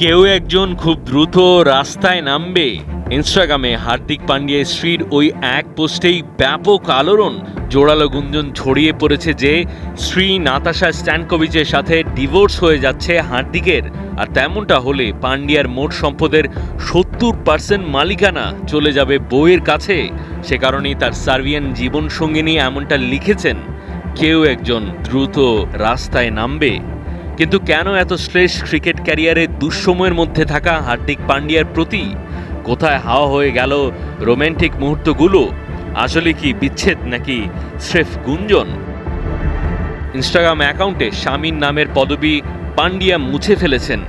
কেউ একজন খুব দ্রুত রাস্তায় নামবে। ইনস্টাগ্রামে হার্দিক পান্ডিয়া স্ত্রীর ওই এক পোস্টেই ব্যাপক আলোড়ন। জোরালো গুঞ্জন ছড়িয়ে পড়েছে যে শ্রী নাতাশা স্ট্যানকোভিচের সাথে ডিভোর্স হয়ে যাচ্ছে হার্দিকের। আর তেমনটা হলে পান্ডিয়ার মোট সম্পদের সত্তর পার্সেন্ট মালিকানা চলে যাবে বইয়ের কাছে। সে কারণেই তার সার্বিয়ান জীবন সঙ্গিনী এমনটা লিখেছেন, কেউ একজন দ্রুত রাস্তায় নামবে। কিন্তু কেন এত শ্লেষ ক্রিকেট ক্যারিয়ারে দুঃসময়ের মধ্যে থাকা হার্দিক পান্ডিয়ার প্রতি? কোথায় হাওয়া হয়ে গেল রোম্যান্টিক মুহূর্তগুলো? আসলে কি বিচ্ছেদ নাকি স্রেফ গুঞ্জন? ইনস্টাগ্রাম অ্যাকাউন্টে স্বামীর নামের পদবি পান্ডিয়া মুছে ফেলেছেন।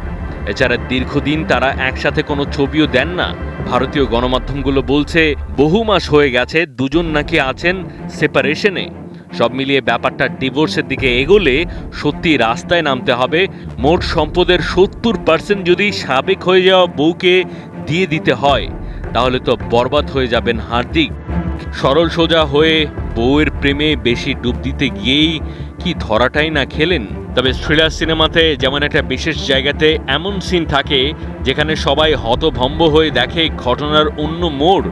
এছাড়া দীর্ঘদিন তারা একসাথে কোনো ছবিও দেন না। ভারতীয় গণমাধ্যমগুলো বলছে, বহু মাস হয়ে গেছে দুজন নাকি আছেন সেপারেশনে। সব মিলিয়ে ব্যাপারটা ডিভোর্সের দিকে এগোলে সত্যি রাস্তায় নামতে হবে। মোট সম্পদের সত্তর পার্সেন্ট যদি সাবেক হয়ে যাওয়া বউকে দিয়ে দিতে হয়, তাহলে তো বরবাদ হয়ে যাবেন হার্দিক। সরল সোজা হয়ে বউয়ের প্রেমে বেশি ডুব দিতে গিয়েই কি ধরাটাই না খেলেন? তবে থ্রিলার সিনেমাতে যেমন একটা বিশেষ জায়গাতে এমন সিন থাকে, যেখানে সবাই হতভম্ব হয়ে দেখে ঘটনার অন্য মোড়।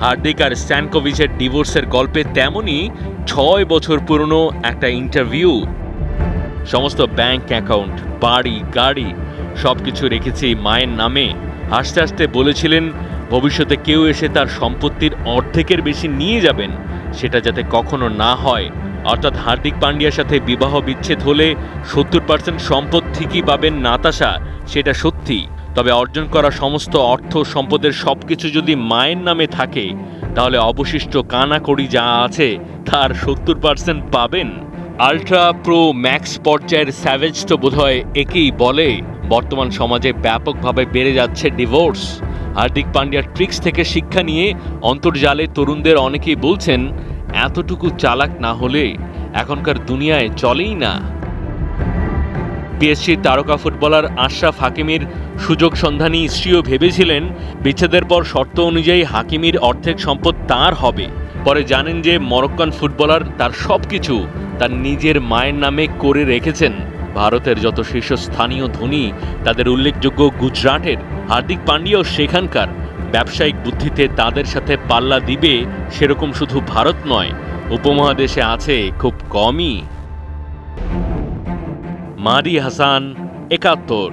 হার্দিক আর স্ট্যানকোভিচের ডিভোর্সের গল্পে তেমনই ছয় বছর পুরনো একটা ইন্টারভিউ। সমস্ত ব্যাংক অ্যাকাউন্ট, বাড়ি, গাড়ি সব কিছু রেখেছি মায়ের নামে। আস্তে আস্তে বলেছিলেন, ভবিষ্যতে কেউ এসে তার সম্পত্তির অর্ধেকের বেশি নিয়ে যাবেন, সেটা যাতে কখনো না হয়। অর্থাৎ হার্দিক পান্ডিয়ার সাথে বিবাহ বিচ্ছেদ হলে সত্তর পার্সেন্ট সম্পদ ঠিকই পাবেন নাতাশা, সেটা সত্যি। তবে অর্জন করা সমস্ত অর্থ সম্পদের সব কিছু যদি মায়ের নামে থাকে, তাহলে অবশিষ্ট কানাকড়ি যা আছে, তার সত্তর পার্সেন্ট পাবেন। আলট্রা প্রো ম্যাক্স পর্যায়ের স্যাভেজ তো বোধহয় একেই বলে। বর্তমান সমাজে ব্যাপকভাবে বেড়ে যাচ্ছে ডিভোর্স হার্দিক পান্ডিয়ার ট্রিক্স থেকে শিক্ষা নিয়ে অন্তর্জালে তরুণদের অনেকেই বলছেন, এতটুকু চালাক না হলে এখনকার দুনিয়ায় চলেই না। পিএসসির তারকা ফুটবলার আশরাফ হাকিমির সুযোগ সন্ধানী স্ত্রীও ভেবেছিলেন বিচ্ছেদের পর শর্ত অনুযায়ী হাকিমির অর্ধেক সম্পদ তার হবে। পরে জানেন যে মরক্কান ফুটবলার তার সব কিছু তার নিজের মায়ের নামে করে রেখেছেন। ভারতের যত শীর্ষস্থানীয় ধনী, তাদের উল্লেখযোগ্য গুজরাটের হার্দিক পান্ডিয়াও সেখানকার। ব্যবসায়িক বুদ্ধিতে তাদের সাথে পাল্লা দিবে সেরকম শুধু ভারত নয়, উপমহাদেশে আছে খুব কমই। মারি হাসান একাত্তর।